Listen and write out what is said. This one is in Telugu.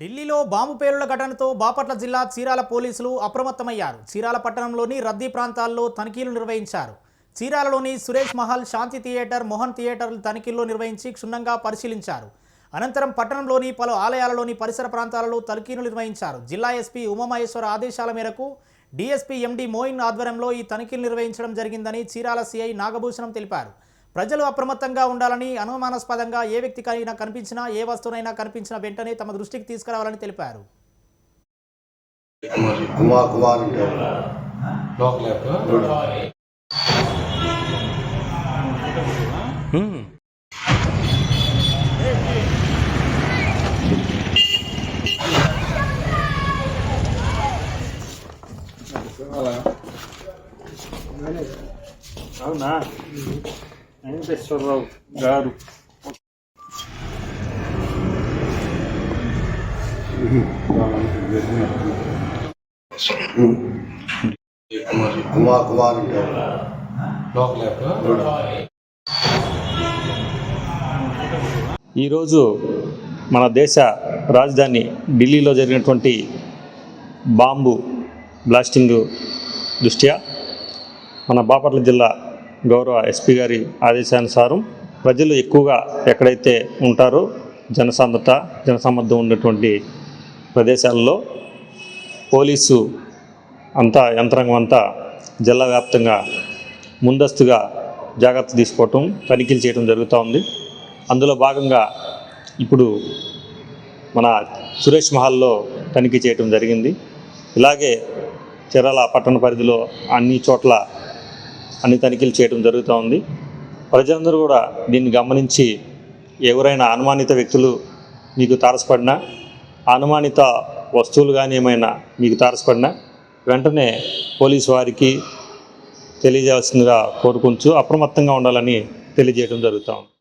ఢిల్లీలో బాంబు పేలుల ఘటనతో బాపట్ల జిల్లా చీరాల పోలీసులు అప్రమత్తమయ్యారు. చీరాల పట్టణంలోని రద్దీ ప్రాంతాల్లో తనిఖీలు నిర్వహించారు. చీరాలలోని సురేష్ మహల్ శాంతి థియేటర్ మోహన్ థియేటర్లు తనిఖీల్లో నిర్వహించి క్షుణ్ణంగా పరిశీలించారు. అనంతరం పట్టణంలోని పలు ఆలయాలలోని పరిసర ప్రాంతాలలో తనిఖీలు నిర్వహించారు. జిల్లా ఎస్పీ ఉమామహేశ్వర ఆదేశాల మేరకు డీఎస్పీ ఎండి మోయిన్ ఆధ్వర్యంలో ఈ తనిఖీలు నిర్వహించడం జరిగిందని చీరాల సిఐ నాగభూషణం తెలిపారు. ప్రజలు అప్రమత్తంగా ఉండాలని అనుమానాస్పదంగా ఏ వ్యక్తికైనా కనిపించినా ఏ వస్తువునైనా కనిపించినా వెంటనే తమ దృష్టికి తీసుకురావాలని తెలిపారు. అవునా? వెంకటేశ్వరరావు గారు కుమార్ కుమార్ ఈరోజు మన దేశ రాజధాని ఢిల్లీలో జరిగినటువంటి బాంబు బ్లాస్టింగ్ దృష్ట్యా మన బాపట్ల జిల్లా గౌరవ ఎస్పీ గారి ఆదేశానుసారం ప్రజలు ఎక్కువగా ఎక్కడైతే ఉంటారో జనసాంద్రత జనసమ్మర్దం ఉన్నటువంటి ప్రదేశాల్లో పోలీసు అంతా యంత్రాంగం అంతా జిల్లా వ్యాప్తంగా ముందస్తుగా జాగ్రత్త తీసుకోవటం తనిఖీలు చేయడం జరుగుతూ ఉంది. అందులో భాగంగా ఇప్పుడు మన సురేష్ మహల్లో తనిఖీ చేయడం జరిగింది. ఇలాగే చీరాల పట్టణ పరిధిలో అన్ని చోట్ల అన్ని తనిఖీలు చేయడం జరుగుతూ ఉంది. ప్రజలందరూ కూడా దీన్ని గమనించి ఎవరైనా అనుమానిత వ్యక్తులు మీకు తారసపడినా అనుమానిత వస్తువులు కానీ ఏమైనా మీకు తారసపడినా వెంటనే పోలీసు వారికి తెలియజేయాల్సిందిగా కోరుకుంటూ అప్రమత్తంగా ఉండాలని తెలియజేయడం జరుగుతూ ఉంది.